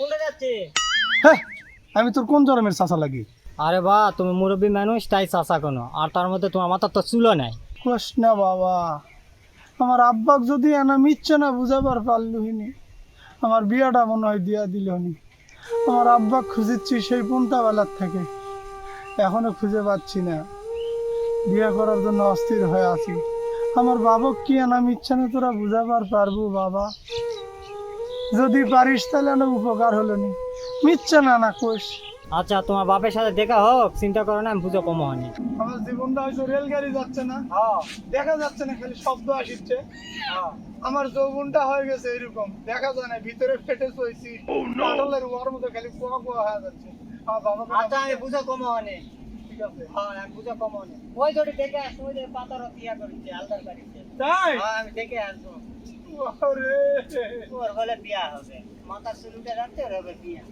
কোনটা যাচ্ছে? হ্যাঁ আমি তোর কোন জন্মের চাষা লাগি? আরে বা তুমি মুরব্বী মানুষ তাই চাষা কোনো। আর তার মধ্যে তোমার মাথার তো চুলো নাই। না বাবা। আমার আব্বাক যদি এনা মিচ্ছে না বুঝাবার পারলুহিনি আমার বিয়াটা মনে হয় দিয়া দিলনি। আমার আব্বাক খুঁজিচ্ছি সেই পন্থা বেলার থেকে। এখনও খুঁজে পাচ্ছি না। বিয়া করার জন্য অস্থির হয়ে আছি। আমার বাবক কি এনা মিচ্ছে না তোরা বুঝাবার পারব বাবা? যদি পারিস তাহলে না উপকার হলো নি। মিচ্ছে না না কোষ আচ্ছা তোমার বাপের সাথে দেখা হোক চিন্তা করো না আমি বুঝো কম হয়নি। আমার জীবনটা হয়তো রেলগাড়ি যাচ্ছে না। দেখা যাচ্ছে না খালি শব্দ আসছে আমার যৌবনটা হয়ে গেছে এরকম। দেখা যায় না ভিতরে ফেটে চইছি। পাটলের ওয়ার মতো খালি কুয়া কুয়া হয়ে যাচ্ছে। আমার বাবাকে আচ্ছা আমি বুঝো কম হয়নি। ঠিক আছে। হ্যাঁ আমি বুঝো কম হয়নি। ওই জোটি দেখে আসো ওই পাতার ইয়া করেছে আলদার বাড়িতে। তাই? হ্যাঁ আমি দেখে আসব। ওরে বিয়া হবে। মাথার চুলুটা রাখতে ওর হবে বিয়া।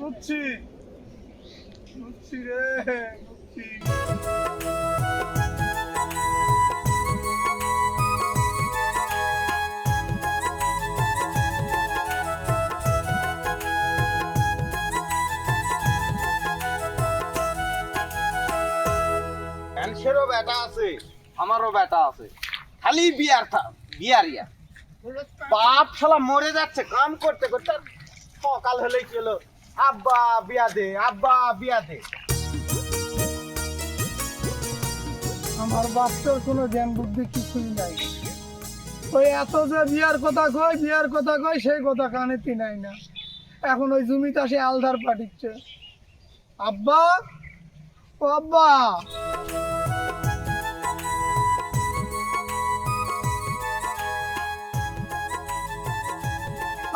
বুঝছি বুঝছি রে বুঝছি মানুষেরও বেটা আছে। আমারও বেটা আছে। খালি বিয়ার বিয়ার ইয়া বাপ শালা মরে যাচ্ছে কাম করতে করতে সকাল হলেই কি হলো? আব্বা, বিয়া দে, আব্বা, বিয়া দে। আমার বাচ্চার কোনো জ্ঞান বুদ্ধি কিছুই নাই। ওই এত যে বিয়ার কথা কয়, বিয়ার কথা কয়, সেই কথা কানে তিনাই না। এখন ওই জমিতে আসে আলধার পাঠিচ্ছে আব্বা, ও আব্বা।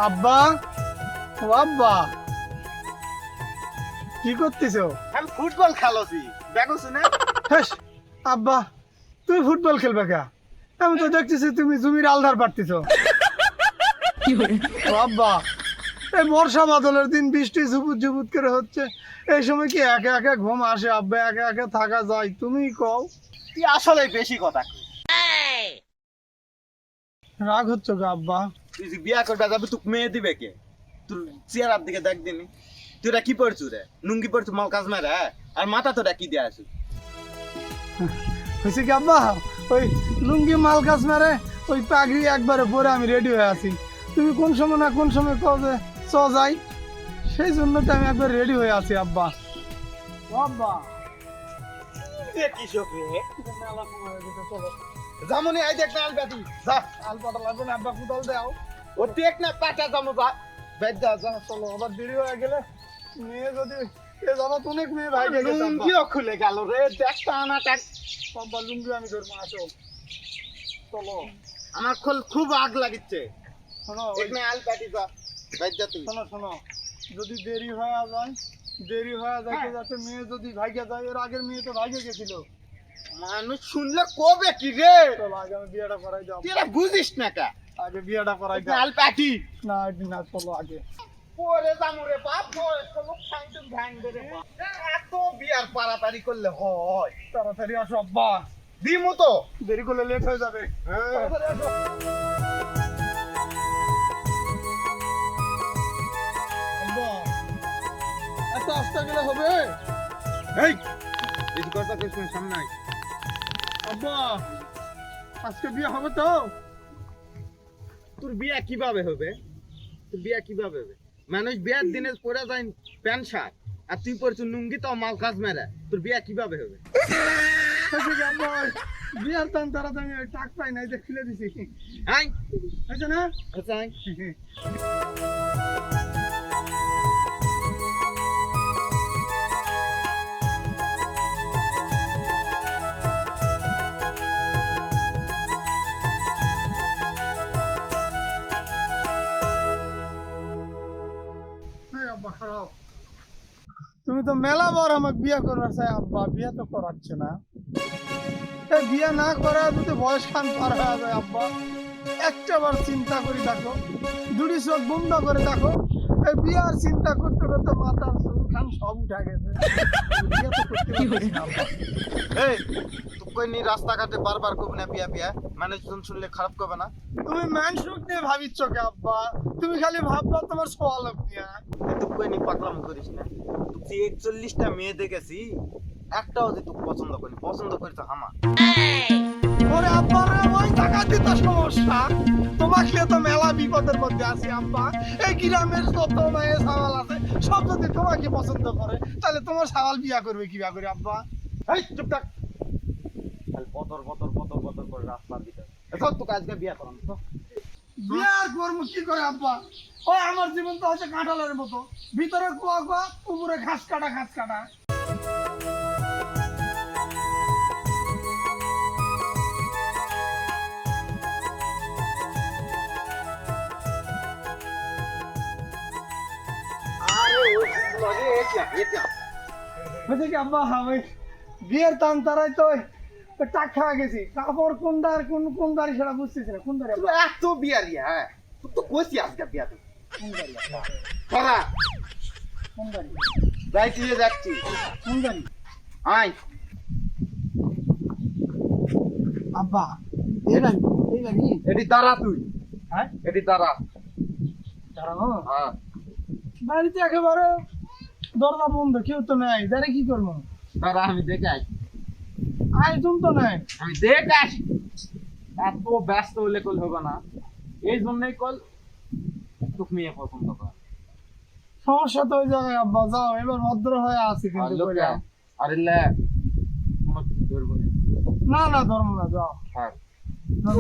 আব্বা? ও আব্বা। কি করতেছো? আমি ফুটবল খেলোছি। দেখো শুনে আব্বা তুমি ফুটবল খেলবে কে? আমি তো দেখতেছি তুমি জমির আলধার পারতেছ আব্বা এই বর্ষা বাদলের দিন বৃষ্টি ঝুপুত ঝুপুত করে হচ্ছে। এই সময় কি একে একে ঘুম আসে? আব্বা একে একে থাকা যায়। তুমি কও। তুই আসলে বেশি কথা। রাগ হচ্ছে গো আব্বা? তুই যে বিয়া করবে যাবে তুই মেয়ে দিবে কে? তোর চেহারার দিকে দেখ দিনি। তুই এটা কি পড়ছু রে? লুঙ্গি পড়ছু মাল কাজ মেরে হ্যাঁ? আর মাথা তোরা কি দিয়ে আসু? হয়েছে কি আব্বা? ওই লুঙ্গি মাল কাজ মারে ওই পাগড়ি একবারে পরে আমি রেডি হয়ে আছি। তুমি কোন সময় না কোন সময় কও যে চ যাই। সেই জন্য তো আমি একবার রেডি হয়ে আছি আব্বা। আব্বা। হয়ে জামুনি আই দেখ না আলবাতি যা। আলপাটা লাগবে না আব্বা কোদাল দাও। ও দেখ না পাটা বেদ যা চলো আবার দেরি হয়ে গেলে মেয়ে যদি এ জানো তো অনেক মেয়ে ভাই গেছে লুঙ্গিও খুলে গেল রে টাক লুঙ্গি আমি ধরবো আসো চলো। আমার খুব খুব আগ লাগিচ্ছে। শোনো এখানে আল পাটি যা বেদ যা তুই। শোনো শোনো। যদি দেরি হয়ে যায় দেরি হয়ে যায় যাতে মেয়ে যদি ভাইগে যায় এর আগের মেয়ে তো ভাইগে গেছিল। মানুষ শুনলে কবে কি রে? চলো আগে আমি বিয়েটা করাই দাও তুই বুঝিস না কা? আগে বিয়েটা করাই আল পাটি না না চলো আগে। পরে যামু রে বাপ বয়স তো লোক রে এত বিয়ার পারাপারি করলে হয়। তাড়াতাড়ি আসো আব্বা। দিমু তো। দেরি করলে লেট হয়ে যাবে। হ্যাঁ। এত আস্তে গেলে হবে? এই বেশি কথা কইছ না সামনে আব্বা আজকে বিয়ে হবে তো? তোর বিয়া কীভাবে হবে? তোর বিয়া কীভাবে হবে? মানুষ বিয়ার দিনে পরে যায় প্যান্ট শার্ট আর তুই পরছ লুঙ্গি তো মাল কাজ মেরে তোর বিয়া কীভাবে হবে? আব্বা বিয়ার টান তারা আমি টাক পাই নাই যে খুলে দিছি। আই। হয়েছে না? আচ্ছা আই। তুমি তো মেলা বার আমাকে বিয়ে করার চাই, আব্বা, বিয়ে তো করাচ্ছে না। বিয়ে না করা যদি বয়স খান পার হয়ে যায়, আব্বা একটা বার চিন্তা করে দেখো, দুটি চোখ বন্ধ করে দেখো এই বিয়ার চিন্তা করতে করতে মাথার খান সব উঠে গেছে। তো। এই তো কইনি রাস্তাঘাটে বারবার কবি না, বিয়া বিয়া? মানুষজন শুনলে খারাপ করবে না। তুমি মানুষ নিয়ে ভাবিচ্ছ কে আব্বা? তুমি খালি ভাববা তোমার সোয়ালক নিয়ে। তুই কইনি পাকলাম করিস না। তুই একচল্লিশটা মেয়ে দেখেছি, একটাও যে তুই পছন্দ করিনি। পছন্দ করিস হামা ওরে আব্বা রে ওই টাকা দিতে সমস্যা। তোমাকে তো মেলা বিপদের মধ্যে আছি আব্বা। এই গ্রামের যত মেয়ে সাওয়াল আছে, সব যদি তোমাকে পছন্দ করে, তাহলে তোমার সাওয়াল বিয়া করবে কি বিয়া করে আব্বা? এই, চুপ থাক। খালি পতর পতর পতর পতর করে রাস্তা দিতে এসব তোকে আজকে বিয়া করাম তো বিয়ার কর্ম কি করে আব্বা। ওই আমার জীবন তো হচ্ছে কাঁঠালের মতো। ভিতরে কুয়া কুয়া উপরে ঘাস কাটা ঘাস কাটা। আব্বা আমি বিয়ের টান তারাই তো টাক খাওয়া গেছি। কাপড় কোন দার কোন কোন দাঁড়ি সেটা বুঝতেছি না কোন দাঁড়ি এত বিয়ারিয়া হ্যাঁ? তুই তো আজকে কোন দাঁড়ি করা কোন দাঁড়ি যাচ্ছি। কোন দাঁড়ি আয়। আব্বা গাড়ি এটি দাঁড়া তুই। হ্যাঁ? এটি দাঁড়া দাঁড়ানো হ্যাঁ। বাড়িতে একেবারে দরজা বন্ধ কেউ তো নাই। দাঁড়ে কি করব? দাঁড়া আমি দেখে আসি। আয়োজন তো নাই। আমি দেখে আসি এত ব্যস্ত হলে কল হবে না। এই জন্যই কল তোকে মেয়ে পছন্দ কর সমস্যা তো ওই জায়গায় আব্বা। যাও এবার ভদ্র হয়ে আছি আর কিন্তু আরে লে তোমার কিছু ধরবো না? না না ধর্ম না যাও। হ্যাঁ না।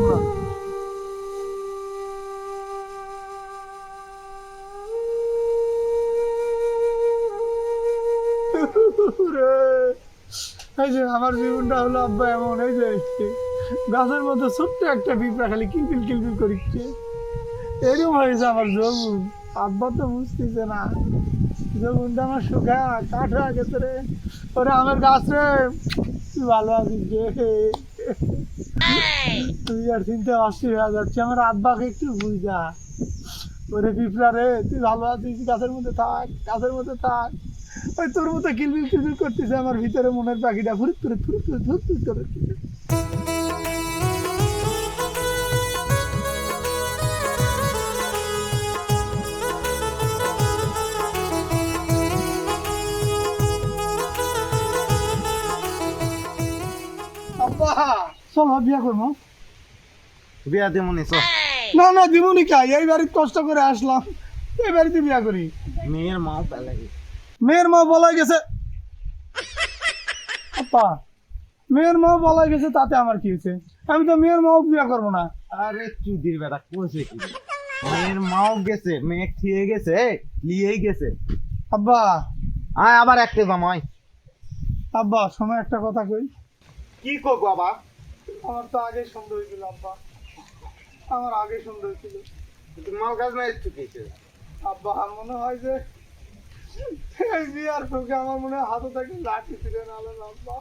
রে, এই যে আমার জীবনটা হলো আব্বা এমন এই যে গাছের মধ্যে ছোট্ট একটা পিঁপড়া খালি কিলপিল কিলপিল করিচ্ছে। এরকম হয়েছে আমার যৌবন। আব্বা তো বুঝতেছে না। যৌবনটা আমার শুকা কাঠ হয়ে গেছে রে ওরে আমার গাছ ভালো আছিস রে তুই আর চিনতে অস্থির হয়ে যাচ্ছে আমার আব্বাকে একটু বুঝা। ওরে পিঁপড়া রে তুই ভালো আছিস? গাছের মধ্যে থাক গাছের মধ্যে থাক। ওই তোর মতো কিলবিল কিলবিল করতেছে আমার ভিতরে মনের পাখিটা ফুরুত ফুরুত ফুরুত ফুরুত ফুরুত ফুরুত করে। চল বিয়া করব? বিয়া চল। না না এই বাড়িতে কষ্ট করে আসলাম। এই বাড়িতে বিয়া করি। মেয়ের মাও পেলে মেয়ের মা বলা গেছে। আপা মেয়ের মা বলা গেছে তাতে আমার কি হয়েছে? আমি তো মেয়ের মাও বিয়া করব না। আরে চুদির বেটা কইছে কি? মেয়ের মাও গেছে মেয়ে খেয়ে গেছে লিয়েই গেছে। আব্বা। আয় আবার একটা জামাই আব্বা সময় একটা কথা কই। কি কো বাবা আমার তো আগে সুন্দর হয়েছিল আব্বা। আমার আগে সুন্দর ছিল মাও গাছ না একটু আব্বা আমার মনে হয় যে বিয়ার ঠোকে আমার মনে হয় হাতে থেকে লাঠি ছিল না আব্বা।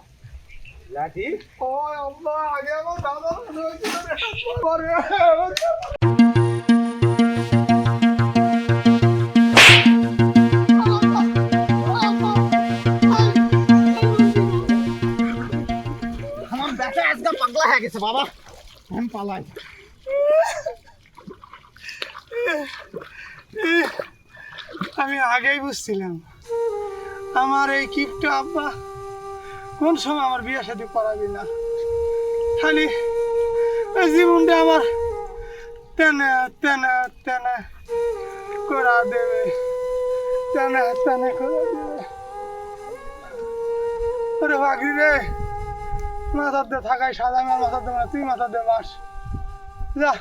লাঠি? ও আব্বা আগে আমার দাদা পরে আমার বেটা আজকে পাগলা হয়ে গেছে বাবা। আমি পালাই। আমি আগেই বুঝছিলাম। আমার এই কিপটা আব্বা কোন সময় আমার বিয়ে সাথে করাবি না। খালি জীবনটা আমার তেনে তেনে তেনে করা দেবে। তেনে তেনে করা দেবে। ওরে বাগরি রে, মাথার দিয়ে থাকাই সাদা মাথার দিয়ে তুই মাথার দিয়ে বাস যা।